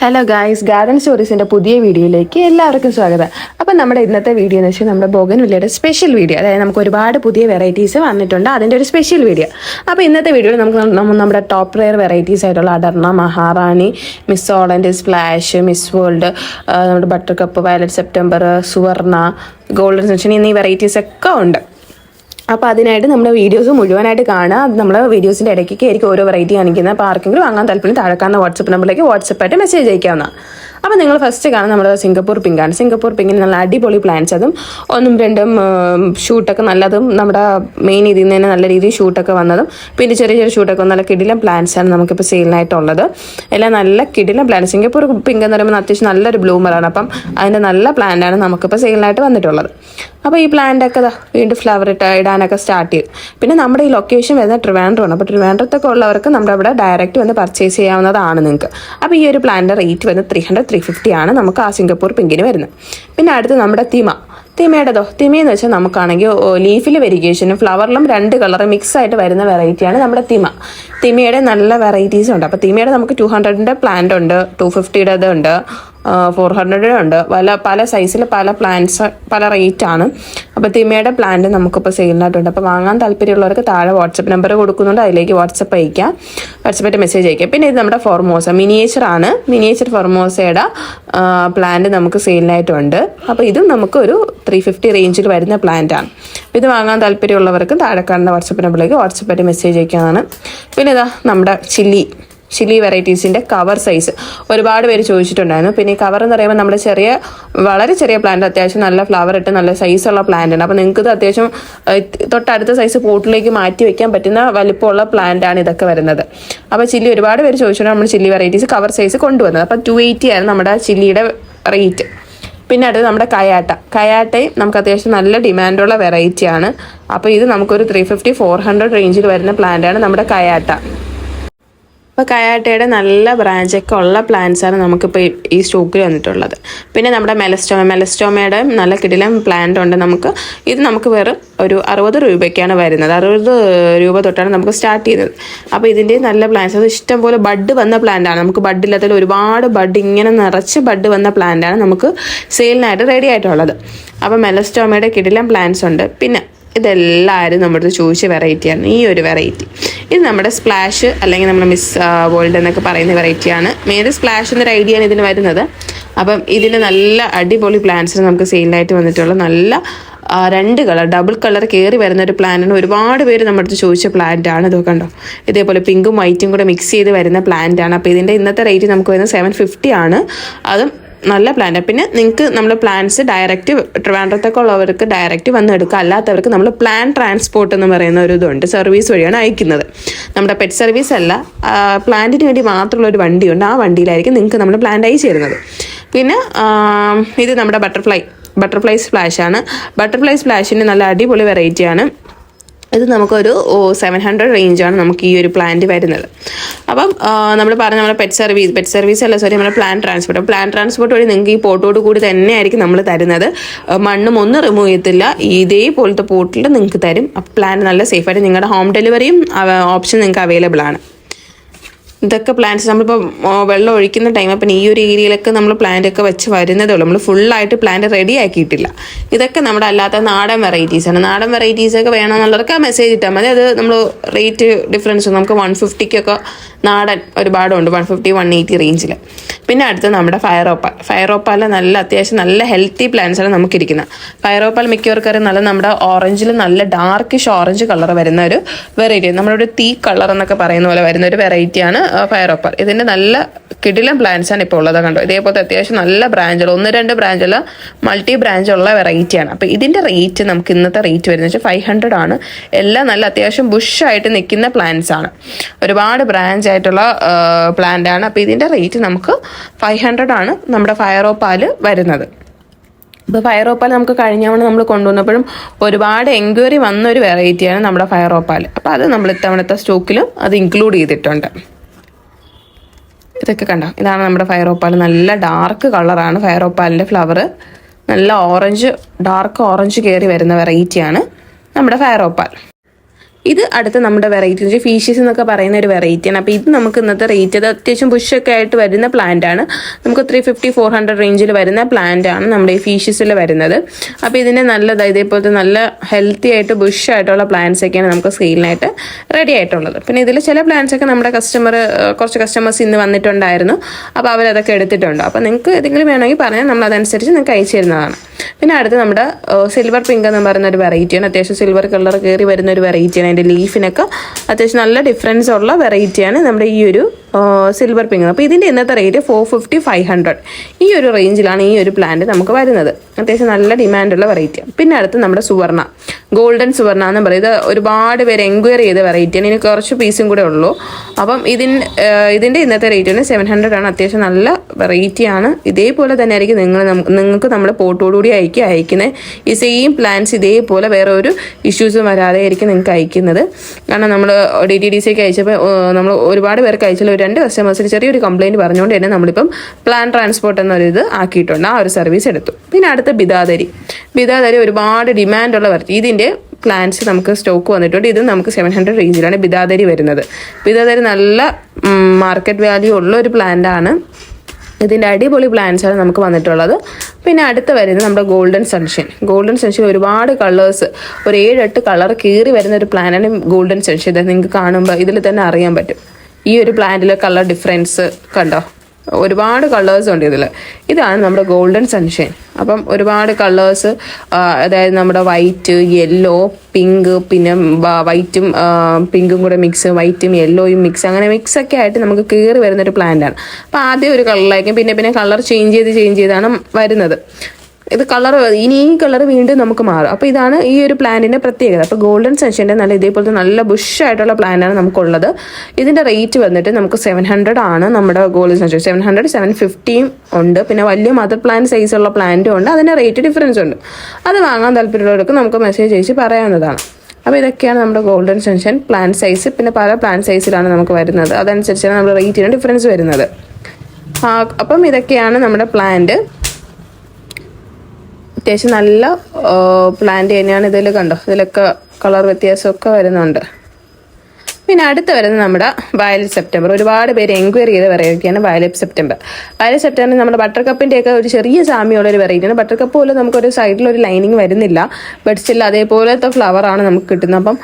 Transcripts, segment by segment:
Hello guys garden സ്റ്റോറീസിന്റെ പുതിയ വീഡിയോയിലേക്ക് എല്ലാവർക്കും സ്വാഗതം. അപ്പം നമ്മുടെ ഇന്നത്തെ വീഡിയോ എന്ന് വെച്ചാൽ നമ്മുടെ ബോഗൻ വില്ലയുടെ സ്പെഷ്യൽ വീഡിയോ അതായത് നമുക്ക് ഒരുപാട് പുതിയ വെറൈറ്റീസ് വന്നിട്ടുണ്ട്. അതിന്റെ ഒരു സ്പെഷ്യൽ വീഡിയോ അപ്പോൾ ഇന്നത്തെ വീഡിയോയിൽ നമുക്ക് നമ്മുടെ ടോപ്പ് റെയർ വെറൈറ്റീസ് ആയിട്ടുള്ള അടർണ Maharani miss ഓളൻഡ് splash miss world നമ്മുടെ butter cup violet September Suvarna golden section എന്നീ വെറൈറ്റീസ് ഒക്കെ ഉണ്ട്. അപ്പോൾ അതിനായിട്ട് നമ്മുടെ വീഡിയോസ് മുഴുവനായിട്ട് കാണുക. നമ്മൾ വീഡിയോസിന്റെ ഇടയ്ക്കൊക്കെ ആയിരിക്കും ഓരോ വെറൈറ്റി കാണിക്കുന്നത് അപ്പോൾ ആർക്കെങ്കിലും വാങ്ങാൻ താല്പര്യം താഴെക്കാവുന്ന വാട്സപ്പ് നമ്പറിലേക്ക് വാട്സപ്പായിട്ട് മെസ്സേജ് അയക്കാവുന്ന. അപ്പോൾ നിങ്ങൾ ഫസ്റ്റ് കാണുന്നത് നമ്മുടെ സിംഗപ്പൂർ പിങ്കാണ് സിംഗപ്പൂർ പിങ്കിന് നല്ല അടിപൊളി പ്ലാൻസ് അതും ഒന്നും രണ്ടും ഷൂട്ടൊക്കെ നല്ലതും നമ്മുടെ മെയിൻ ഇതിൽ നിന്ന് തന്നെ നല്ല രീതിയിൽ ഷൂട്ടൊക്കെ വന്നതും പിന്നെ ചെറിയ ചെറിയ ഷൂട്ടൊക്കെ നല്ല കിടിലം പ്ലാൻസാണ് നമുക്കിപ്പോൾ സെയിലിനായിട്ടുള്ളത് എല്ലാം നല്ല കിടിലം പ്ലാന്റ് സിംഗപ്പൂർ പിങ്ക് എന്ന് പറയുമ്പോൾ അത്യാവശ്യം നല്ലൊരു ബ്ലൂമറാണ് അപ്പം അതിന്റെ നല്ല പ്ലാന്റാണ് നമുക്കിപ്പോൾ സെയിലിനായിട്ട് വന്നിട്ടുള്ളത്. അപ്പോൾ ഈ പ്ലാന്റൊക്കെ വീണ്ടും ഫ്ലവർ ഇട്ട് ഇടാനൊക്കെ സ്റ്റാർട്ട് ചെയ്തു. പിന്നെ നമ്മുടെ ഈ ലൊക്കേഷൻ വരുന്നത് ട്രിവാൻഡ്രമാണ് അപ്പോൾ ട്രിവാൻഡ്രത്തൊക്കെ ഉള്ളവർക്ക് നമ്മുടെ അവിടെ ഡയറക്റ്റ് വന്ന് പർച്ചേസ് ചെയ്യാവുന്നതാണ് നിങ്ങൾക്ക് അപ്പോൾ ഈ ഒരു പ്ലാന്റിന്റെ റേറ്റ് വന്ന് ത്രീ ഹൺഡ്രഡ് ത്രീ ഫിഫ്റ്റി ആണ് നമുക്ക് ആ സിംഗപ്പൂർ പിങ്കിന് വരുന്നത്. പിന്നെ അടുത്ത് നമ്മുടെ തിമ. തിമയുടേതോ തിമയെന്ന് വെച്ചാൽ നമുക്കാണെങ്കിൽ ലീഫിൽ വെരിഗേഷനും ഫ്ലവറിലും രണ്ട് കളർ മിക്സ് ആയിട്ട് വരുന്ന വെറൈറ്റിയാണ് നമ്മുടെ തിമ. തിമയുടെ നല്ല വെറൈറ്റീസ് ഉണ്ട്. അപ്പോൾ തിമയുടെ നമുക്ക് ടു ഹൺഡ്രഡിന്റെ പ്ലാന്റ് ഉണ്ട് ടു ഫിഫ്റ്റിയുടെ ഉണ്ട് ഫോർ ഹൺഡ്രഡ് ഉണ്ട്. പല പല സൈസിൽ പല പ്ലാന്റ്സ് പല റേറ്റ് ആണ്. അപ്പോൾ തിമയുടെ പ്ലാന്റ് നമുക്കിപ്പോൾ സെയിലിനായിട്ടുണ്ട് അപ്പോൾ വാങ്ങാൻ താല്പര്യമുള്ളവർക്ക് താഴെ വാട്സപ്പ് നമ്പർ കൊടുക്കുന്നുണ്ട്. അതിലേക്ക് വാട്സപ്പ് അയക്കാം. വാട്സപ്പായിട്ട് മെസ്സേജ് അയക്കാം. പിന്നെ ഇത് നമ്മുടെ ഫോർമോസ മിനിയേച്ചർ ആണ്. മിനിയേച്ചർ ഫോർമോസയുടെ പ്ലാന്റ് നമുക്ക് സെയിലിനായിട്ടുണ്ട് അപ്പോൾ ഇതും നമുക്ക് ഒരു ത്രീ ഫിഫ്റ്റി റേഞ്ചിൽ വരുന്ന പ്ലാന്റ് ആണ്. അപ്പോൾ ഇത് വാങ്ങാൻ താല്പര്യമുള്ളവർക്ക് താഴെ കാണുന്ന വാട്സപ്പ് നമ്പറിലേക്ക് വാട്സപ്പായിട്ട് മെസ്സേജ് അയക്കാനാണ്. പിന്നെ ഇതാ നമ്മുടെ ചില്ലി ചില്ലി വെറൈറ്റീസിന്റെ കവർ സൈസ് ഒരുപാട് പേര് ചോദിച്ചിട്ടുണ്ടായിരുന്നു. പിന്നെ ഈ കവർ എന്ന് പറയുമ്പോൾ നമ്മൾ ചെറിയ വളരെ ചെറിയ പ്ലാന്റ് അത്യാവശ്യം നല്ല ഫ്ലവർ ഇട്ട് നല്ല സൈസുള്ള പ്ലാന്റ് ആണ് അപ്പോൾ നിങ്ങൾക്ക് ഇത് അത്യാവശ്യം തൊട്ടടുത്ത സൈസ് പോട്ടിലേക്ക് മാറ്റി വെക്കാൻ പറ്റുന്ന വലിപ്പമുള്ള പ്ലാന്റ് ആണ് ഇതൊക്കെ വരുന്നത്. അപ്പോൾ ചില്ലി ഒരുപാട് പേര് ചോദിച്ചിട്ടുണ്ട് നമ്മൾ ചില്ലി വെറൈറ്റീസ് കവർ സൈസ് കൊണ്ടുവന്നത്. അപ്പോൾ ടു എയ്റ്റി ആയിരുന്നു നമ്മുടെ ചില്ലിയുടെ റേറ്റ് പിന്നെ അടുത്ത് നമ്മുടെ കയാട്ട. കയാട്ടയും നമുക്ക് അത്യാവശ്യം നല്ല ഡിമാൻഡുള്ള വെറൈറ്റിയാണ് അപ്പോൾ ഇത് നമുക്കൊരു ത്രീ ഫിഫ്റ്റി ഫോർ ഹൺഡ്രഡ് റേഞ്ചിൽ വരുന്ന പ്ലാന്റാണ് നമ്മുടെ കയാട്ട. അപ്പോൾ കയാട്ടയുടെ നല്ല ബ്രാഞ്ചൊക്കെ ഉള്ള പ്ലാന്റ്സാണ് നമുക്കിപ്പോൾ ഈ- സ്റ്റോക്കിൽ വന്നിട്ടുള്ളത്. പിന്നെ നമ്മുടെ മെലസ്റ്റോമ മെലസ്റ്റോമയുടെ നല്ല കിടിലം പ്ലാന്റ് ഉണ്ട് നമുക്ക്. ഇത് നമുക്ക് വെറും ഒരു അറുപത് രൂപയ്ക്കാണ് വരുന്നത്. അറുപത് രൂപ തൊട്ടാണ് നമുക്ക് സ്റ്റാർട്ട് ചെയ്യുന്നത്. അപ്പോൾ ഇതിന്റെ നല്ല പ്ലാന്റ്സ് അത് ഇഷ്ടംപോലെ ബഡ് വന്ന പ്ലാന്റ് ആണ്. നമുക്ക് ബഡ് ഇല്ലാത്തതിൽ ഒരുപാട് ബഡ് ഇങ്ങനെ നിറച്ച് ബഡ് വന്ന പ്ലാന്റ് ആണ് നമുക്ക് സെയിലിനായിട്ട് റെഡി ആയിട്ടുള്ളത്. അപ്പോൾ മെലസ്റ്റോമയുടെ കിടിലം പ്ലാന്റ്സ് ഉണ്ട്. പിന്നെ ഇതെല്ലാവരും നമ്മുടെ ചോദിച്ച വെറൈറ്റിയാണ് ഈ ഒരു വെറൈറ്റി ഇത് നമ്മുടെ സ്പ്ലാഷ് അല്ലെങ്കിൽ നമ്മുടെ മിസ് വേൾഡ് എന്നൊക്കെ പറയുന്ന വെറൈറ്റിയാണ് മെയിൻ സ്പ്ലാഷ് എന്നൊരു ഐഡിയ ആണ് ഇതിന് വരുന്നത്. അപ്പം ഇതിന് നല്ല അടിപൊളി പ്ലാന്റ്സ് നമുക്ക് സെയിലായിട്ട് വന്നിട്ടുള്ള നല്ല രണ്ട് കളർ ഡബിൾ കളർ കയറി വരുന്ന ഒരു പ്ലാന്റാണ് ഒരുപാട് പേര് നമ്മുടെ അടുത്ത് ചോദിച്ച പ്ലാന്റ് ആണ്. ഇതൊക്കെ കണ്ടോ? ഇതേപോലെ പിങ്കും വൈറ്റും കൂടെ മിക്സ് ചെയ്ത് വരുന്ന പ്ലാന്റ് ആണ്. അപ്പോൾ ഇതിന്റെ ഇന്നത്തെ റേറ്റ് നമുക്ക് വരുന്നത് സെവൻ ഫിഫ്റ്റി ആണ്. അതും നല്ല പ്ലാന്റ് പിന്നെ നിങ്ങൾക്ക് നമ്മൾ പ്ലാന്റ്സ് ഡയറക്റ്റ് ട്രിവാൻഡ്രത്തൊക്കെ ഉള്ളവർക്ക് ഡയറക്റ്റ് വന്ന് എടുക്കുക അല്ലാത്തവർക്ക് നമ്മൾ പ്ലാൻ ട്രാൻസ്പോർട്ട് എന്ന് പറയുന്ന ഒരു ഇതുണ്ട് സർവീസ് വഴിയാണ് അയക്കുന്നത്. നമ്മുടെ പെറ്റ് സർവീസ് അല്ല പ്ലാന്റിന് വേണ്ടി മാത്രമുള്ള ഒരു വണ്ടിയുണ്ട്. ആ വണ്ടിയിലായിരിക്കും നിങ്ങൾക്ക് നമ്മൾ പ്ലാന്റ് അയച്ചു തരുന്നത് പിന്നെ ഇത് നമ്മുടെ ബട്ടർഫ്ലൈ ബട്ടർഫ്ലൈ സ്പ്ലാഷ് ആണ്. ബട്ടർഫ്ലൈ സ്പ്ലാഷിന് നല്ല അടിപൊളി വെറൈറ്റിയാണ് ഇത് നമുക്കൊരു സെവൻ ഹൺഡ്രഡ് റേഞ്ചാണ് നമുക്ക് ഈ ഒരു പ്ലാന്റ് വരുന്നത്. അപ്പം നമ്മൾ പറഞ്ഞ നമ്മുടെ പെറ്റ് സർവീസ് പെറ്റ് സർവീസ് അല്ല സോറി നമ്മുടെ പ്ലാൻ ട്രാൻസ്പോർട്ട് പ്ലാൻ ട്രാൻസ്പോർട്ട് വഴി നിങ്ങൾക്ക് ഈ പോട്ടോട് കൂടി തന്നെയായിരിക്കും നമ്മൾ തരുന്നത്. മണ്ണും ഒന്നും റിമൂവ് ചെയ്യത്തില്ല. ഇതേപോലത്തെ പോട്ടിൽ നിങ്ങൾക്ക് തരും. പ്ലാൻ നല്ല സേഫായിട്ട് നിങ്ങളുടെ ഹോം ഡെലിവറിയും ഓപ്ഷൻ നിങ്ങൾക്ക് അവൈലബിൾ ആണ്. ഇതൊക്കെ പ്ലാന്റ്സ് നമ്മളിപ്പോൾ വെള്ളം ഒഴിക്കുന്ന ടൈം അപ്പം ഈ ഒരു ഏരിയയിലൊക്കെ നമ്മൾ പ്ലാന്റ് ഒക്കെ വെച്ച് വരുന്നതേ ഉള്ളൂ. നമ്മൾ ഫുള്ളായിട്ട് പ്ലാന്റ് റെഡി ആക്കിയിട്ടില്ല. ഇതൊക്കെ നമ്മുടെ അല്ലാത്ത നാടൻ വെറൈറ്റീസ് ആണ്. നാടൻ വെറൈറ്റീസ് ഒക്കെ വേണമെന്നുള്ളവർക്ക് ആ മെസ്സേജ് ഇട്ടാൽ മതി. അത് നമ്മൾ റേറ്റ് ഡിഫറൻസ് നമുക്ക് വൺ ഫിഫ്റ്റിക്കൊക്കെ നാടൻ ഒരുപാടുണ്ട്. വൺ ഫിഫ്റ്റി വൺ എയ്റ്റി റേഞ്ചിൽ പിന്നെ അടുത്ത് നമ്മുടെ ഫയറോപ്പാൽ ഫയറോപ്പാൽ നല്ല അത്യാവശ്യം നല്ല ഹെൽത്തി പ്ലാന്റ്സ് ആണ് നമുക്കിരിക്കുന്നത് ഫയറോപ്പാൽ മിക്കവർക്കും നല്ല നമ്മുടെ ഓറഞ്ചിൽ നല്ല ഡാർക്കിഷ് ഓറഞ്ച് കളർ വരുന്ന ഒരു വെറൈറ്റി നമ്മളൊരു തീ കളർ എന്നൊക്കെ പറയുന്ന പോലെ വരുന്ന ഒരു വെറൈറ്റിയാണ് ഫയറോപ്പാൽ ഇതിന്റെ നല്ല കിടിലം ആണ് ഇപ്പോൾ ഉള്ളത് കണ്ടോ? ഇതേപോലത്തെ അത്യാവശ്യം നല്ല ബ്രാഞ്ചുകൾ ഒന്ന് രണ്ട് ബ്രാഞ്ചുള്ള മൾട്ടി ബ്രാഞ്ചുള്ള വെറൈറ്റിയാണ് അപ്പോൾ ഇതിന്റെ റേറ്റ് നമുക്ക് ഇന്നത്തെ റേറ്റ് വരുന്നത് വെച്ചാൽ ഫൈവ് ഹൺഡ്രഡ് ആണ്. എല്ലാം നല്ല അത്യാവശ്യം ബുഷായിട്ട് നിൽക്കുന്ന പ്ലാന്റ്സ് ആണ്. ഒരുപാട് ബ്രാഞ്ച് ആയിട്ടുള്ള പ്ലാന്റ് ആണ്. അപ്പോൾ ഇതിന്റെ റേറ്റ് നമുക്ക് ഫൈവ് ഹൺഡ്രഡ് ആണ് നമ്മുടെ ഫയറോപ്പാൽ വരുന്നത്. ഇപ്പോൾ ഫയറോപ്പാൽ നമുക്ക് കഴിഞ്ഞ തവണ നമ്മൾ കൊണ്ടുവന്നപ്പോഴും ഒരുപാട് എൻക്വയറി വന്ന ഒരു വെറൈറ്റിയാണ് നമ്മുടെ ഫയറോപ്പാൽ അപ്പോൾ അത് നമ്മൾ ഇത്തവണത്തെ സ്റ്റോക്കിലും അത് ഇൻക്ലൂഡ് ചെയ്തിട്ടുണ്ട്. ഇതൊക്കെ കണ്ടോ? ഇതാണ് നമ്മുടെ ഫയറോപ്പാൽ നല്ല ഡാർക്ക് കളറാണ് ഫയറോപ്പാലിന്റെ ഫ്ലവർ നല്ല ഓറഞ്ച് ഡാർക്ക് ഓറഞ്ച് കയറി വരുന്ന വെറൈറ്റിയാണ് നമ്മുടെ ഫയറോപ്പാൽ. ഇത് അടുത്ത നമ്മുടെ വെറൈറ്റി വെച്ചാൽ ഫീഷീസ് എന്നൊക്കെ പറയുന്ന ഒരു വെറൈറ്റിയാണ് അപ്പോൾ ഇത് നമുക്ക് ഇന്നത്തെ റേറ്റ് അത് അത്യാവശ്യം ബുഷൊക്കെ ആയിട്ട് വരുന്ന പ്ലാന്റ് ആണ്. നമുക്ക് ത്രീ ഫിഫ്റ്റി ഫോർ ഹൺഡ്രഡ് റേഞ്ചിൽ വരുന്ന പ്ലാന്റ് ആണ് നമ്മുടെ ഈ ഫീഷീസിൽ വരുന്നത്. അപ്പോൾ ഇതിന്റെ നല്ലത് ഇതേപോലത്തെ നല്ല ഹെൽത്തി ആയിട്ട് ബുഷ് ആയിട്ടുള്ള പ്ലാന്റ്സ് ഒക്കെയാണ് നമുക്ക് സെയിലിനായിട്ട് റെഡി ആയിട്ടുള്ളത്. പിന്നെ ഇതിൽ ചില പ്ലാന്റ്സ് ഒക്കെ നമ്മുടെ കസ്റ്റമർ കുറച്ച് കസ്റ്റമേഴ്സ് ഇന്ന് വന്നിട്ടുണ്ടായിരുന്നു. അപ്പോൾ അവരതൊക്കെ എടുത്തിട്ടുണ്ട്. അപ്പോൾ നിങ്ങൾക്ക് ഏതെങ്കിലും വേണമെങ്കിൽ പറഞ്ഞാൽ നമ്മൾ അതനുസരിച്ച് നിങ്ങൾക്ക് അയച്ചു തരുന്നതാണ്. പിന്നെ അടുത്ത് നമ്മുടെ സിൽവർ പിങ്ക് എന്ന് പറയുന്ന ഒരു വെറൈറ്റിയാണ് അത്യാവശ്യം സിൽവർ കളർ കയറി വരുന്ന ഒരു വെറൈറ്റിയാണ് അതിന്റെ ലീഫിനൊക്കെ അത്യാവശ്യം നല്ല ഡിഫറൻസ് ഉള്ള വെറൈറ്റിയാണ് നമ്മുടെ ഈ ഒരു സിൽവർ പിങ്ക് അപ്പോൾ ഇതിന്റെ ഇന്നത്തെ rate four fifty five hundred ഈ ഒരു റേഞ്ചിലാണ് ഈ ഒരു പ്ലാന്റ് നമുക്ക് വരുന്നത്. അത്യാവശ്യം നല്ല ഡിമാൻഡുള്ള വെറൈറ്റി പിന്നെ അടുത്ത് നമ്മുടെ സുവർണ. ഗോൾഡൻ സുവർണ എന്ന് പറയുന്നത് ഒരുപാട് പേര് എൻക്വയറി ചെയ്ത വെറൈറ്റിയാണ് ഇനി കുറച്ച് പീസും കൂടെ ഉള്ളൂ. അപ്പം ഇതിൻ ഇതിന്റെ ഇന്നത്തെ റേറ്റ് തന്നെ സെവൻ ഹൺഡ്രഡ് ആണ്. അത്യാവശ്യം നല്ല വെറൈറ്റിയാണ് ഇതേപോലെ തന്നെ ആയിരിക്കും നിങ്ങൾ നിങ്ങൾക്ക് നമ്മൾ പോട്ടോടുകൂടി അയക്കുക അയക്കുന്നത് ഈ സെയിം പ്ലാൻസ് ഇതേപോലെ വേറെ ഒരു ഇഷ്യൂസും വരാതെ ആയിരിക്കും നിങ്ങൾക്ക് അയക്കുന്നത്. കാരണം നമ്മൾ ഡി ടി ഡി സിക്ക് അയച്ചപ്പോൾ നമ്മൾ ഒരുപാട് പേർക്ക് അയച്ചാൽ രണ്ട് കസ്റ്റമേഴ്സിന് ചെറിയൊരു കംപ്ലയിന്റ് പറഞ്ഞുകൊണ്ട് തന്നെ നമ്മളിപ്പം പ്ലാൻ ട്രാൻസ്പോർട്ട് എന്നൊരു ഇത് ആക്കിയിട്ടുണ്ട്. ആ ഒരു സർവീസ് എടുത്തു. പിന്നെ അടുത്ത ബിദാദരി. ബിദാദരി ഒരുപാട് ഡിമാൻഡുള്ള വർക്ക് ഇതിന്റെ പ്ലാൻസ് നമുക്ക് സ്റ്റോക്ക് വന്നിട്ടുണ്ട്. ഇത് നമുക്ക് സെവൻ ഹൺഡ്രഡ് റേഞ്ചിലാണ് ബിദാദരി വരുന്നത്. ബിദാദരി നല്ല മാർക്കറ്റ് വാല്യൂ ഉള്ള ഒരു പ്ലാന്റാണ് ഇതിന്റെ അടിപൊളി പ്ലാൻസ് ആണ് നമുക്ക് വന്നിട്ടുള്ളത്. പിന്നെ അടുത്ത് വരുന്നത് നമ്മുടെ ഗോൾഡൻ സൺഷൈൻ ഗോൾഡൻ സൺഷൈൻ ഒരുപാട് കളേഴ്സ് ഒരു ഏഴെട്ട് കളർ കീറി വരുന്ന ഒരു പ്ലാനാണ് ഗോൾഡൻ സൺഷൈൻ നിങ്ങൾക്ക് കാണുമ്പോൾ ഇതിൽ തന്നെ അറിയാൻ പറ്റും. ഈ ഒരു പ്ലാന്റിലെ കളർ ഡിഫറൻസ് കണ്ടോ? ഒരുപാട് കളേഴ്സ് ഉണ്ട് ഇതിൽ ഇതാണ് നമ്മുടെ ഗോൾഡൻ സൺഷൈൻ അപ്പം ഒരുപാട് കളേഴ്സ് അതായത് നമ്മുടെ വൈറ്റ് യെല്ലോ പിങ്ക് പിന്നെ വൈറ്റും പിങ്കും കൂടെ മിക്സ് വൈറ്റും യെല്ലോയും മിക്സ് അങ്ങനെ മിക്സ് ഒക്കെ ആയിട്ട് നമുക്ക് കയറി വരുന്ന ഒരു പ്ലാന്റ് ആണ്. അപ്പോൾ ആദ്യം ഒരു കളറിലായിരിക്കും പിന്നെ പിന്നെ കളർ ചേഞ്ച് ചെയ്ത് ചേഞ്ച് ചെയ്താണ് വരുന്നത്. ഇത് കളർ ഇനി ഈ കളർ വീണ്ടും നമുക്ക് മാറും. അപ്പോൾ ഇതാണ് ഈ ഒരു പ്ലാനിന്റെ പ്രത്യേകത. അപ്പോൾ ഗോൾഡൻ സെൻഷന്റെ നല്ല ഇതേപോലത്തെ നല്ല ബുഷായിട്ടുള്ള പ്ലാനാണ് നമുക്കുള്ളത്. ഇതിന്റെ റേറ്റ് വന്നിട്ട് നമുക്ക് സെവൻ ഹൺഡ്രഡ് ആണ് നമ്മുടെ ഗോൾഡൻ സെൻഷൻ സെവൻ ഹൺഡ്രഡ് സെവൻ ഫിഫ്റ്റിയും ഉണ്ട്. പിന്നെ വലിയ മദർ പ്ലാൻ സൈസുള്ള പ്ലാന്റും ഉണ്ട്. അതിന്റെ റേറ്റ് ഡിഫറൻസ് ഉണ്ട്. അത് വാങ്ങാൻ താല്പര്യമുള്ളവർക്ക് നമുക്ക് മെസ്സേജ് അയച്ച് പറയാവുന്നതാണ്. അപ്പോൾ ഇതൊക്കെയാണ് നമ്മുടെ ഗോൾഡൻ സെൻഷൻ പ്ലാൻ സൈസ് പിന്നെ പല പ്ലാൻ സൈസിലാണ് നമുക്ക് വരുന്നത്. അതനുസരിച്ചാണ് നമ്മുടെ റേറ്റിന് ഡിഫറൻസ് വരുന്നത്. അപ്പം ഇതൊക്കെയാണ് നമ്മുടെ പ്ലാന്റ് അത്യാവശ്യം നല്ല പ്ലാന്റ് തന്നെയാണ് ഇതിൽ കണ്ടോ? ഇതിലൊക്കെ കളർ വ്യത്യാസമൊക്കെ വരുന്നുണ്ട്. പിന്നെ അടുത്ത് വരുന്നത് നമ്മുടെ വയലറ്റ് സെപ്റ്റംബർ. ഒരുപാട് പേര് എൻക്വയറി ചെയ്ത് വെറൈറ്റിയാണ് വയലറ്റ് സെപ്റ്റംബർ. വയലറ്റ് സെപ്റ്റംബർ നമ്മുടെ ബട്ടർ കപ്പിന്റെ ഒക്കെ ഒരു ചെറിയ സാമ്യമുള്ള ഒരു വെറൈറ്റിയാണ് ബട്ടർ കപ്പ് പോലും നമുക്കൊരു സൈഡിൽ ഒരു ലൈനിങ് വരുന്നില്ല. ബട്ട് സ്റ്റിൽ അതേപോലത്തെ ഫ്ലവറാണ് നമുക്ക് കിട്ടുന്നത്. അപ്പം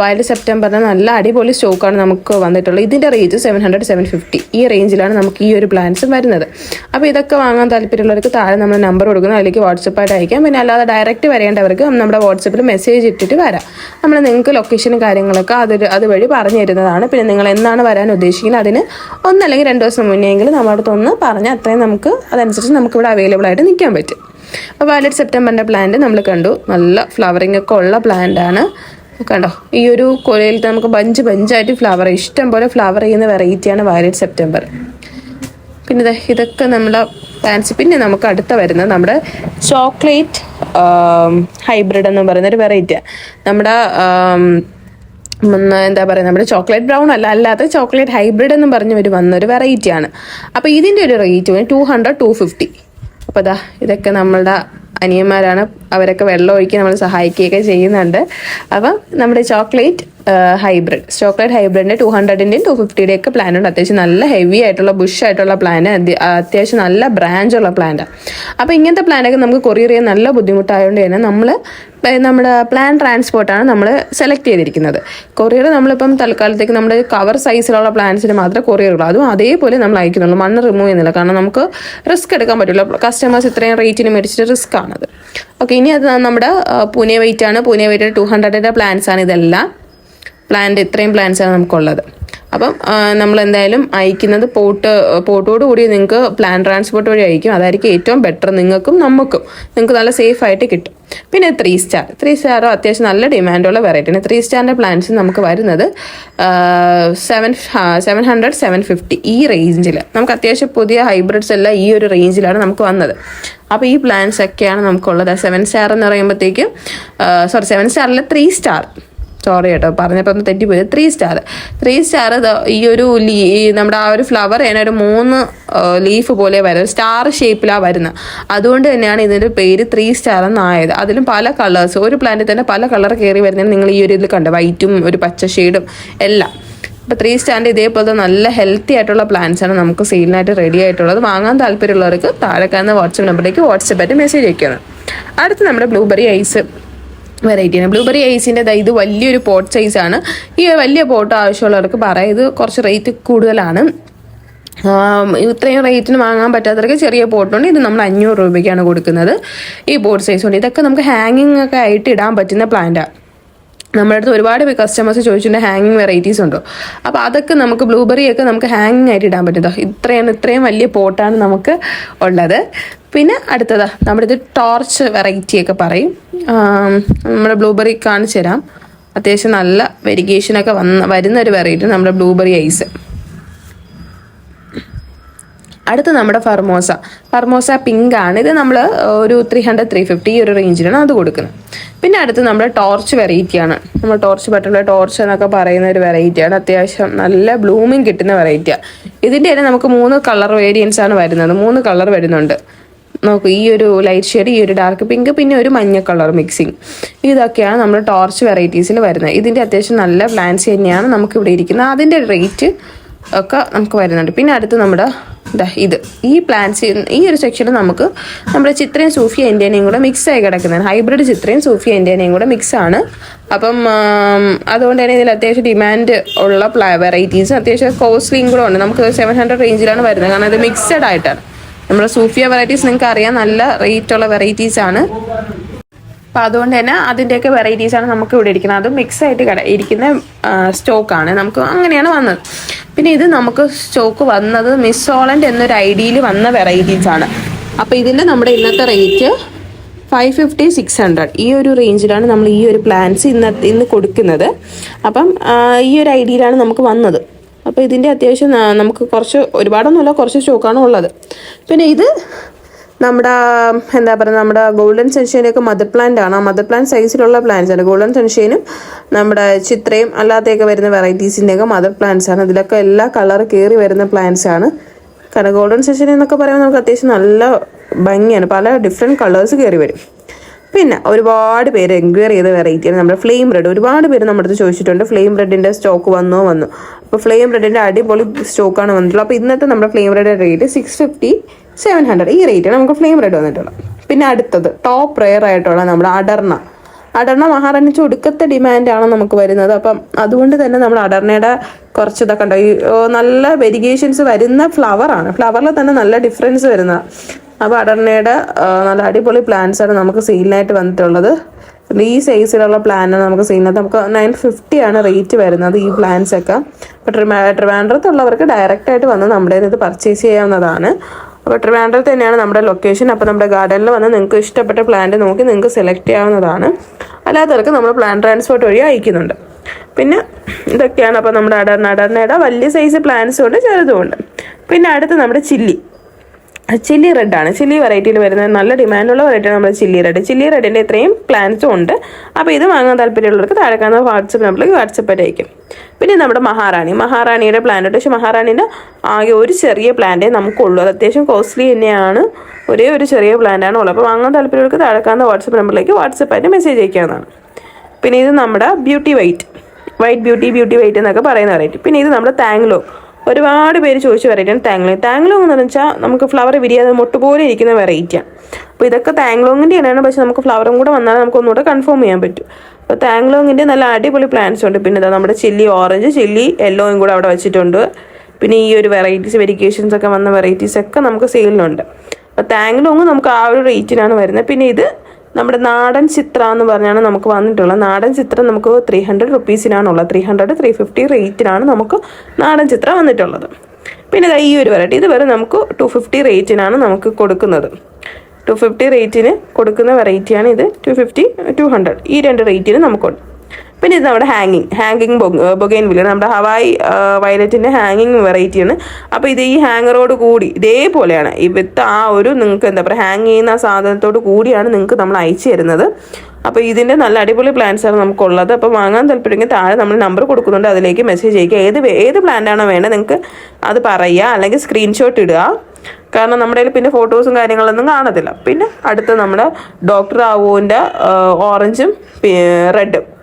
വയലറ്റ് സെപ്റ്റംബറിന് നല്ല അടിപൊളി സ്റ്റോക്കാണ് നമുക്ക് വന്നിട്ടുള്ളത്. ഇതിന്റെ range seven hundred seven fifty ഈ റേഞ്ചിലാണ് നമുക്ക് ഈ ഒരു പ്ലാൻസ് വരുന്നത്. അപ്പോൾ ഇതൊക്കെ വാങ്ങാൻ താല്പര്യമുള്ളവർക്ക് താഴെ നമ്മൾ നമ്പർ കൊടുക്കുന്നു. അതിലേക്ക് വാട്സപ്പായിട്ട് അയക്കാം. പിന്നെ അല്ലാതെ ഡയറക്റ്റ് വരേണ്ടവർക്ക് നമ്മുടെ വാട്സപ്പിൽ മെസ്സേജ് ഇട്ടിട്ട് വരാം. നമ്മൾ നിങ്ങൾക്ക് ലൊക്കേഷനും കാര്യങ്ങളൊക്കെ അതൊരു അതുവഴി പറഞ്ഞു തരുന്നതാണ്. പിന്നെ നിങ്ങൾ എന്നാണ് വരാൻ ഉദ്ദേശിക്കുന്നത്? അതിന് ഒന്നല്ലെങ്കിൽ രണ്ട് ദിവസം മുന്നെയെങ്കിലും നമ്മുടെ അടുത്ത് ഒന്ന് പറഞ്ഞ് അത്രയും നമുക്ക് അതനുസരിച്ച് നമുക്ക് ഇവിടെ അവൈലബിൾ ആയിട്ട് നിൽക്കാൻ പറ്റും. അപ്പോൾ വയലറ്റ് സെപ്റ്റംബറിന്റെ പ്ലാന്റ് നമ്മൾ കണ്ടു. നല്ല ഫ്ലവറിംഗ് ഒക്കെ ഉള്ള പ്ലാന്റ് ആണ്. കണ്ടോ? ഈ ഒരു കൊലയിൽ നമുക്ക് ബഞ്ച് ബഞ്ചായിട്ട് ഫ്ലവർ ഇഷ്ടം പോലെ ഫ്ലവർ ചെയ്യുന്ന വെറൈറ്റിയാണ് വയലറ്റ് സെപ്റ്റംബർ പിന്നെ ഇതൊക്കെ നമ്മളെ ഫാൻസി പിന്നെ നമുക്ക് അടുത്ത വരുന്നത് നമ്മുടെ ചോക്ലേറ്റ് ഹൈബ്രിഡ് എന്ന് പറയുന്ന ഒരു വെറൈറ്റിയാണ് നമ്മുടെ എന്താ പറയുക നമ്മുടെ ചോക്ലേറ്റ് ബ്രൗൺ അല്ല അല്ലാത്ത ചോക്ലേറ്റ് ഹൈബ്രിഡ് എന്ന് പറഞ്ഞ് ഒരു വന്നൊരു വെറൈറ്റിയാണ് അപ്പോൾ ഇതിന്റെ ഒരു rate two hundred two fifty അപ്പോൾ ഇതാ ഇതൊക്കെ നമ്മളുടെ അനിയന്മാരാണ് അവരൊക്കെ വെള്ളം ഒഴിക്കി നമ്മൾ സഹായിക്കുകയൊക്കെ ചെയ്യുന്നുണ്ട്. അപ്പം നമ്മുടെ ചോക്ലേറ്റ് ഹൈബ്രിഡ് ചോക്ലേറ്റ് ഹൈബ്രിഡിന്റെ ടു ഹൺഡ്രഡിന്റെയും ടു ഫിഫ്റ്റിയുടെ ഒക്കെ പ്ലാൻ ഉണ്ട്. അത്യാവശ്യം നല്ല ഹെവി ആയിട്ടുള്ള ബുഷ് ആയിട്ടുള്ള പ്ലാൻ അത്യാവശ്യം നല്ല ബ്രാഞ്ചുള്ള പ്ലാന്റാണ് അപ്പോൾ ഇങ്ങനത്തെ പ്ലാനൊക്കെ നമുക്ക് കൊറിയർ ചെയ്യാൻ നല്ല ബുദ്ധിമുട്ടായതുകൊണ്ട് തന്നെ നമ്മൾ നമ്മുടെ പ്ലാൻ ട്രാൻസ്പോർട്ടാണ് നമ്മൾ സെലക്ട് ചെയ്തിരിക്കുന്നത്. കൊറിയർ നമ്മളിപ്പം തൽക്കാലത്തേക്ക് നമ്മുടെ കവർ സൈസിലുള്ള പ്ലാൻസിന് മാത്രമേ കൊറിയർ ഉള്ളൂ. അതും അതേപോലെ നമ്മൾ അയക്കുന്നുള്ളൂ. മണ്ണ് റിമൂവ് ചെയ്യുന്നില്ല. കാരണം നമുക്ക് റിസ്ക് എടുക്കാൻ പറ്റില്ല. കസ്റ്റമേഴ്സ് ഇത്രയും റേറ്റിന് മേടിച്ചിട്ട് റിസ്ക് ആണത്. ഓക്കെ ഇനി അത് നമ്മുടെ പൂനെ വെയിറ്റ് ആണ്. പൂനെ വെയിറ്റ് ടു ഹൺഡ്രഡിന്റെ ആണ് ഇതെല്ലാം. പ്ലാന്റ് ഇത്രയും ആണ് നമുക്കുള്ളത്. അപ്പം നമ്മൾ എന്തായാലും അയക്കുന്നത് പോട്ട് പോട്ടോട് കൂടി നിങ്ങൾക്ക് പ്ലാൻ ട്രാൻസ്പോർട്ട് വഴി അയക്കും. അതായിരിക്കും ഏറ്റവും ബെറ്റർ നിങ്ങൾക്കും നമുക്കും നിങ്ങൾക്ക് നല്ല സേഫ് ആയിട്ട് കിട്ടും. പിന്നെ ത്രീ സ്റ്റാർ ത്രീ സ്റ്റാറോ അത്യാവശ്യം നല്ല ഡിമാൻഡുള്ള വെറൈറ്റിയാണ് ത്രീ സ്റ്റാറിന്റെ പ്ലാൻസ് നമുക്ക് വരുന്നത് seven seven hundred seven fifty ഈ റേഞ്ചിൽ നമുക്ക് അത്യാവശ്യം പുതിയ ഹൈബ്രിഡ്സ് എല്ലാം ഈ ഒരു റേഞ്ചിലാണ് നമുക്ക് വന്നത്. അപ്പോൾ ഈ പ്ലാൻസ് ഒക്കെയാണ് നമുക്കുള്ളത്. സെവൻ സ്റ്റാർ എന്ന് പറയുമ്പോഴത്തേക്കും സോറി സെവൻ സ്റ്റാറിൽ ത്രീ സ്റ്റാർ സോറി കേട്ടോ പറഞ്ഞപ്പോൾ ഒന്ന് തെറ്റിപ്പോയി. ത്രീ സ്റ്റാർ ത്രീ സ്റ്റാർ ഈ ഒരു ലീ നമ്മുടെ ആ ഒരു ഫ്ലവർ തന്നെ ഒരു മൂന്ന് ലീഫ് പോലെ വരും സ്റ്റാർ ഷേപ്പിലാണ് വരുന്നത് അതുകൊണ്ട് തന്നെയാണ് ഇതിന്റെ പേര് ത്രീ സ്റ്റാർ എന്നായത്. അതിലും പല കളേഴ്സ് ഒരു പ്ലാന്റിൽ തന്നെ പല കളർ കയറി വരുന്നതിന് നിങ്ങൾ ഈ ഒരു ഇതിൽ കണ്ട്? വൈറ്റും ഒരു പച്ച ഷെയ്ഡും എല്ലാം. അപ്പോൾ ത്രീ സ്റ്റാൻഡ് ഇതേപോലത്തെ നല്ല ഹെൽത്തി ആയിട്ടുള്ള പ്ലാൻസ് ആണ് നമുക്ക് സെയിലിനായിട്ട് റെഡി ആയിട്ടുള്ളത്. വാങ്ങാൻ താല്പര്യമുള്ളവർക്ക് താഴെ കാണുന്ന വാട്സപ്പ് നമ്പറിലേക്ക് വാട്സപ്പായിട്ട് മെസ്സേജ് അയക്കണം അടുത്ത് നമ്മുടെ ബ്ലൂബെറി ഐസ് വെറൈറ്റിയാണ് ബ്ലൂബെറി ഐസിന്റെ ഇത് വലിയൊരു പോട്ട് സൈസാണ് ഈ വലിയ പോട്ട് ആവശ്യമുള്ളവർക്ക് പറയാം ഇത് കുറച്ച് റേറ്റ് കൂടുതലാണ്. ഇത്രയും റേറ്റിന് വാങ്ങാൻ പറ്റാത്തവർക്ക് ചെറിയ പോട്ടുണ്ട് ഇത് നമ്മൾ അഞ്ഞൂറ് രൂപയ്ക്കാണ് കൊടുക്കുന്നത്. ഈ പോട്ട് സൈസ് കൊണ്ട്. ഇതൊക്കെ നമുക്ക് ഹാങ്ങിങ് ഒക്കെ ആയിട്ട് ഇടാൻ പറ്റുന്ന പ്ലാന്റാണ് നമ്മുടെ അടുത്ത് ഒരുപാട് കസ്റ്റമേഴ്സ് ചോദിച്ചിട്ടുണ്ട് ഹാങ്ങിങ് വെറൈറ്റീസ് ഉണ്ടോ? അപ്പോൾ അതൊക്കെ നമുക്ക് ബ്ലൂബെറി ഒക്കെ നമുക്ക് ഹാങ്ങിങ് ആയിട്ട് ഇടാൻ പറ്റും ഇത്രയാണ് ഇത്രയും വലിയ പോട്ടാണ് നമുക്ക് ഉള്ളത്. പിന്നെ അടുത്തതാ നമ്മുടെ ഇത് ടോർച്ച് വെറൈറ്റി ഒക്കെ പറയും. നമ്മുടെ ബ്ലൂബെറി കാണിച്ചു തരാം. അത്യാവശ്യം നല്ല വെരിഗേഷനൊക്കെ വന്ന വരുന്ന ഒരു വെറൈറ്റി നമ്മുടെ ബ്ലൂബെറി ഐസ് അടുത്ത് നമ്മുടെ ഫർമോസ. ഫർമോസ പിങ്ക് ആണ്. ഇത് നമ്മൾ ഒരു ത്രീ ഹൺഡ്രഡ് ത്രീ ഫിഫ്റ്റി ഈ ഒരു റേഞ്ചിലാണ് അത് കൊടുക്കുന്നത്. പിന്നെ അടുത്ത് നമ്മുടെ ടോർച്ച് വെറൈറ്റി ആണ്. നമ്മൾ ടോർച്ച് ബട്ടർഫ്ലൈ ടോർച്ച് എന്നൊക്കെ പറയുന്ന ഒരു വെറൈറ്റിയാണ് അത്യാവശ്യം നല്ല ബ്ലൂമിങ് കിട്ടുന്ന വെറൈറ്റിയാണ് ഇതിന്റെ തന്നെ നമുക്ക് മൂന്ന് കളർ വേരിയൻസ് ആണ് വരുന്നത്. മൂന്ന് കളർ വരുന്നുണ്ട്. നോക്കൂ ഈ ഒരു ലൈറ്റ് ഷെയ്ഡ് ഈ ഒരു ഡാർക്ക് പിങ്ക് പിന്നെ ഒരു മഞ്ഞ കളർ മിക്സിങ് ഇതൊക്കെയാണ് നമ്മൾ ടോർച്ച് വെറൈറ്റീസിൽ വരുന്നത്. ഇതിന്റെ അത്യാവശ്യം നല്ല പ്ലാൻസ് തന്നെയാണ് നമുക്ക് ഇവിടെ ഇരിക്കുന്നത്. അതിന്റെ റേറ്റ് ഒക്കെ നമുക്ക് വരുന്നുണ്ട്. പിന്നെ അടുത്ത് നമ്മുടെ ഇതാ. ഈ പ്ലാന്റ്സ് ഈ ഒരു സെക്ഷനിൽ നമുക്ക് നമ്മുടെ ചിത്രയും സൂഫിയ ഇന്ത്യനെയും കൂടെ മിക്സ് ആയി കിടക്കുന്നതാണ്. ഹൈബ്രിഡ് ചിത്രയും സൂഫിയ ഇന്ത്യനെയും കൂടെ മിക്സ് ആണ്. അപ്പം അതുകൊണ്ട് തന്നെ ഇതിൽ അത്യാവശ്യം ഡിമാൻഡ് ഉള്ള പ്ലാ വെറൈറ്റീസ് അത്യാവശ്യം കോസ്റ്റ്ലിയും കൂടെ ഉണ്ട്. നമുക്ക് സെവൻ ഹൺഡ്രഡ് റേഞ്ചിലാണ് വരുന്നത്. കാരണം ഇത് മിക്സഡ് ആയിട്ടാണ്. നമ്മുടെ സൂഫിയ വെറൈറ്റീസ് നിങ്ങൾക്ക് അറിയാം. നല്ല റേറ്റ് ഉള്ള വെറൈറ്റീസ് ആണ്. അപ്പം അതുകൊണ്ട് തന്നെ അതിന്റെയൊക്കെ ആണ് നമുക്ക് ഇവിടെ ഇരിക്കുന്നത്. അത് മിക്സ് ആയിട്ട് കട ഇരിക്കുന്ന സ്റ്റോക്കാണ് നമുക്ക് അങ്ങനെയാണ് വന്നത്. പിന്നെ ഇത് നമുക്ക് സ്റ്റോക്ക് വന്നത് മിസ് ഹോളൻഡ് എന്നൊരു ഐഡിയിൽ വന്ന വെറൈറ്റീസ് ആണ്. അപ്പോൾ ഇതിന്റെ നമ്മുടെ ഇന്നത്തെ rate five fifty six hundred ഈ ഒരു റേഞ്ചിലാണ് നമ്മൾ ഈ ഒരു പ്ലാൻസ് ഇന്ന് ഇന്ന് കൊടുക്കുന്നത്. അപ്പം ഈ ഒരു ഐഡിയയിലാണ് നമുക്ക് വന്നത്. അപ്പോൾ ഇതിന്റെ അത്യാവശ്യം നമുക്ക് കുറച്ച് ഒരുപാടൊന്നുമില്ല കുറച്ച് സ്റ്റോക്കാണ് ഉള്ളത്. പിന്നെ ഇത് നമ്മുടെ എന്താ പറയുക നമ്മുടെ ഗോൾഡൻ സെൻഷ്യനൊക്കെ മദർ പ്ലാന്റ് ആണ്. ആ മദർ പ്ലാന്റ് സൈസിലുള്ള പ്ലാന്റ്സ് ആണ്. ഗോൾഡൻ സെൻഷ്യനും നമ്മുടെ ചിത്രയും അല്ലാതെയൊക്കെ വരുന്ന വെറൈറ്റീസിന്റെയൊക്കെ മദർ പ്ലാന്റ്സ് ആണ്. ഇതിലൊക്കെ എല്ലാ കളർ കയറി വരുന്ന പ്ലാന്റ്സ് ആണ്. കാരണം ഗോൾഡൻ സൺഷൈൻ എന്നൊക്കെ പറയുമ്പോൾ നമുക്ക് അത്യാവശ്യം നല്ല ഭംഗിയാണ്. പല ഡിഫറെന്റ് കളേഴ്സ് കയറി വരും. പിന്നെ ഒരുപാട് പേര് എൻക്വയറി ചെയ്ത വെറൈറ്റിയാണ് നമ്മുടെ ഫ്ലെയിം റെഡ് ഒരുപാട് പേര് നമ്മുടെ അടുത്ത് ചോദിച്ചിട്ടുണ്ട് ഫ്ലെയിം റെഡിന്റെ സ്റ്റോക്ക് വന്നോ വന്നു. അപ്പോൾ ഫ്ലെയിം റെഡിന്റെ അടിപൊളി സ്റ്റോക്കാണ് വന്നിട്ടുള്ളത്. അപ്പോൾ ഇന്നത്തെ നമ്മുടെ flame റെഡിന്റെ rate six fifty seven hundred. ഈ റേറ്റാണ് നമുക്ക് ഫ്ലെയിം റെഡ് വന്നിട്ടുള്ളത് പിന്നെ അടുത്തത് ടോപ്പ് റെയർ ആയിട്ടുള്ള നമ്മുടെ അടർണ. അടർണ മഹാറാണിച്ച് ഒടുക്കത്തെ ഡിമാൻഡാണ് നമുക്ക് വരുന്നത്. അപ്പം അതുകൊണ്ട് തന്നെ നമ്മൾ അടർണയുടെ കുറച്ച് ഇതൊക്കെ ഉണ്ടോ. ഈ നല്ല വെരിഗേഷൻസ് വരുന്ന ഫ്ലവറാണ് ഫ്ലവറിൽ തന്നെ നല്ല ഡിഫറൻസ് വരുന്ന. അപ്പോൾ അടർണയുടെ നല്ല അടിപൊളി പ്ലാന്റ്സ് ആണ് നമുക്ക് സെയിലിനായിട്ട് വന്നിട്ടുള്ളത്. ഈ സൈസിലുള്ള പ്ലാനാണ് നമുക്ക് സെയിലിനകത്ത് നമുക്ക് നയൻ ഫിഫ്റ്റി ആണ് റേറ്റ് വരുന്നത് ഈ പ്ലാൻസ് അപ്പോൾ ട്രിവാ ട്രിവാൻഡ്രത്തുള്ളവർക്ക് ഡയറക്റ്റായിട്ട് വന്ന് നമ്മുടെ ഇത് പർച്ചേസ് ചെയ്യാവുന്നതാണ്. അപ്പോൾ ട്രിവാൻഡ്രത്ത് തന്നെയാണ് നമ്മുടെ ലൊക്കേഷൻ അപ്പോൾ നമ്മുടെ ഗാർഡനിൽ വന്ന് നിങ്ങൾക്ക് ഇഷ്ടപ്പെട്ട പ്ലാന്റ് നോക്കി നിങ്ങൾക്ക് സെലക്ട് ചെയ്യാവുന്നതാണ്. അല്ലാത്തവർക്ക് നമ്മൾ പ്ലാൻ ട്രാൻസ്പോർട്ട് വഴി അയക്കുന്നുണ്ട്. പിന്നെ ഇതൊക്കെയാണ് അപ്പോൾ നമ്മുടെ അടർന്ന അടർന്നയുടെ വലിയ സൈസ് പ്ലാന്റ്സും ഉണ്ട് ചെറുതും ഉണ്ട്. പിന്നെ അടുത്ത് നമ്മുടെ ചില്ലി ചില്ലി റെഡാണ് ചില്ലി വെറൈറ്റിയിൽ വരുന്ന നല്ല ഡിമാൻഡുള്ള വെറൈറ്റിയാണ് നമ്മുടെ ചില്ലി റെഡ് ചില്ലി റെഡിന്റെ ഇത്രയും പ്ലാൻസും ഉണ്ട്. അപ്പോൾ ഇത് വാങ്ങാൻ താല്പര്യമുള്ളവർക്ക് താഴെ കാണുന്ന വാട്സപ്പ് നമ്പറിലേക്ക് വാട്സപ്പ് അയക്കും പിന്നെ നമ്മുടെ മഹാറാണി. മഹാറാണിയുടെ പ്ലാന്റ് പക്ഷേ മഹാറാണീന്റെ ആകെ ഒരു ചെറിയ പ്ലാന്റേ നമുക്കുള്ളൂ. അത് അത്യാവശ്യം കോസ്റ്റ്ലി തന്നെയാണ്. ഒരേ ഒരു ചെറിയ പ്ലാന്റാണ് ഉള്ളത്. അപ്പോൾ വാങ്ങാൻ താല്പര്യമുള്ളവർക്ക് താഴെ കാണുന്ന വാട്സപ്പ് നമ്പറിലേക്ക് വാട്സപ്പായിട്ട് മെസ്സേജ് അയക്കാവുന്നതാണ് പിന്നെ ഇത് നമ്മുടെ beauty white white beauty beauty white എന്നൊക്കെ പറയുന്ന വെറൈറ്റി പിന്നെ ഇത് നമ്മുടെ താങ്ലോ ഒരുപാട് പേര് ചോദിച്ച വെറൈറ്റിയാണ് താങ്ലോങ് താങ്ലോങ് എന്ന് വെച്ചാൽ നമുക്ക് ഫ്ലവർ വിരിയാതെ മുട്ടുപോലെ ഇരിക്കുന്ന വെറൈറ്റിയാണ് അപ്പോൾ ഇതൊക്കെ താങ്ലോങ്ങിന്റെ തന്നെയാണ് പക്ഷെ നമുക്ക് ഫ്ലവറും കൂടെ വന്നാൽ നമുക്ക് ഒന്നുകൂടെ കൺഫേം ചെയ്യാൻ പറ്റും. അപ്പോൾ താങ്ലോങ്ങിന്റെ നല്ല അടിപൊളി പ്ലാന്റ്സ് ഉണ്ട്. പിന്നെ ഇതാ നമ്മുടെ ചില്ലി ഓറഞ്ച് ചില്ലി യെല്ലോയും കൂടെ അവിടെ വെച്ചിട്ടുണ്ട്. പിന്നെ ഈ ഒരു വെറൈറ്റീസ് വെരിക്കേഷൻസ് ഒക്കെ വന്ന വെറൈറ്റീസ് ഒക്കെ നമുക്ക് സെയിലിനുണ്ട് അപ്പോൾ താങ്ലോങ് നമുക്ക് ആ ഒരു റേറ്റിനാണ് വരുന്നത്. പിന്നെ ഇത് നമ്മുടെ നാടൻ ചിത്ര എന്ന് പറഞ്ഞാണ് നമുക്ക് വന്നിട്ടുള്ളത്. നാടൻ ചിത്രം നമുക്ക് ത്രീ ഹൺഡ്രഡ് റുപ്പീസിനാണുള്ളത് ത്രീ ഹൺഡ്രഡ് ത്രീ ഫിഫ്റ്റി റേറ്റിനാണ് നമുക്ക് നാടൻ ചിത്രം വന്നിട്ടുള്ളത്. പിന്നെ ഈ ഒരു വെറൈറ്റി ഇത് വരെ നമുക്ക് ടു ഫിഫ്റ്റി റേറ്റിനാണ് നമുക്ക് കൊടുക്കുന്നത്. ടു ഫിഫ്റ്റി റേറ്റിന് കൊടുക്കുന്ന വെറൈറ്റിയാണ് ഇത്. ടു ഫിഫ്റ്റി ടു ഹൺഡ്രഡ് ഈ രണ്ട് റേറ്റിന് നമുക്കുണ്ട് പിന്നെ ഇത് നമ്മുടെ ഹാങ്ങിങ് ഹാങ്ങിങ് ബൊഗൈൻ വില്ല നമ്മുടെ ഹവായി വയലറ്റിന്റെ ഹാങ്ങിങ് വെറൈറ്റിയാണ് അപ്പോൾ ഇത് ഈ ഹാങ്ങറോട് കൂടി ഇതേപോലെയാണ്. വിത്ത് ആ ഒരു നിങ്ങൾക്ക് എന്താ പറയുക ഹാങ് ചെയ്യുന്ന ആ സാധനത്തോട് കൂടിയാണ് നിങ്ങൾക്ക് നമ്മൾ അയച്ചു തരുന്നത്. അപ്പോൾ ഇതിന്റെ നല്ല അടിപൊളി പ്ലാൻസ് ആണ് നമുക്കുള്ളത്. അപ്പോൾ വാങ്ങാൻ താല്പര്യമെങ്കിൽ താഴെ നമ്മൾ നമ്പർ കൊടുക്കുന്നുണ്ട്. അതിലേക്ക് മെസ്സേജ് അയക്കുക. ഏത് ഏത് ആണോ വേണ്ടത് നിങ്ങൾക്ക് അത് പറയുക. അല്ലെങ്കിൽ സ്ക്രീൻഷോട്ട് ഇടുക. കാരണം നമ്മുടെ കയ്യിൽ പിന്നെ ഫോട്ടോസും കാര്യങ്ങളൊന്നും കാണത്തില്ല. പിന്നെ അടുത്ത നമ്മുടെ ഡോക്ടർ ആവുവിന്റെ ഓറഞ്ചും റെഡും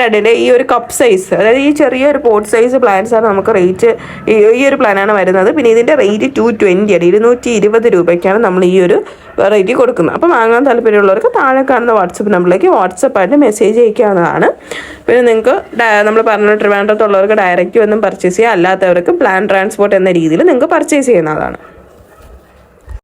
റെഡിന്റെ ഈ ഒരു കപ്പ് സൈസ് അതായത് ഈ ചെറിയൊരു പോട്ട് സൈസ് പ്ലാന്റ്സ് ആണ് നമുക്ക് റേറ്റ് ഈ ഒരു പ്ലാനാണ് വരുന്നത്. പിന്നെ ഇതിന്റെ റേറ്റ് ടു ട്വന്റി ആണ് ഇരുന്നൂറ്റി ഇരുപത് രൂപയ്ക്കാണ് നമ്മൾ ഈ ഒരു വെറൈറ്റി കൊടുക്കുന്നത്. അപ്പം വാങ്ങാൻ താല്പര്യമുള്ളവർക്ക് താഴെ കാണുന്ന വാട്സപ്പ് നമ്പറിലേക്ക് വാട്സപ്പായിട്ട് മെസ്സേജ് അയക്കാവുന്നതാണ്. പിന്നെ നിങ്ങൾക്ക് നമ്മൾ പറഞ്ഞ ട്രിവാൻഡ്രത്തുള്ളവർക്ക് ഡയറക്റ്റ് ഒന്നും പർച്ചേസ് ചെയ്യാം. അല്ലാത്തവർക്ക് പ്ലാൻ ട്രാൻസ്പോർട്ട് എന്ന രീതിയിൽ നിങ്ങൾക്ക് പർച്ചേസ് ചെയ്യുന്നതാണ്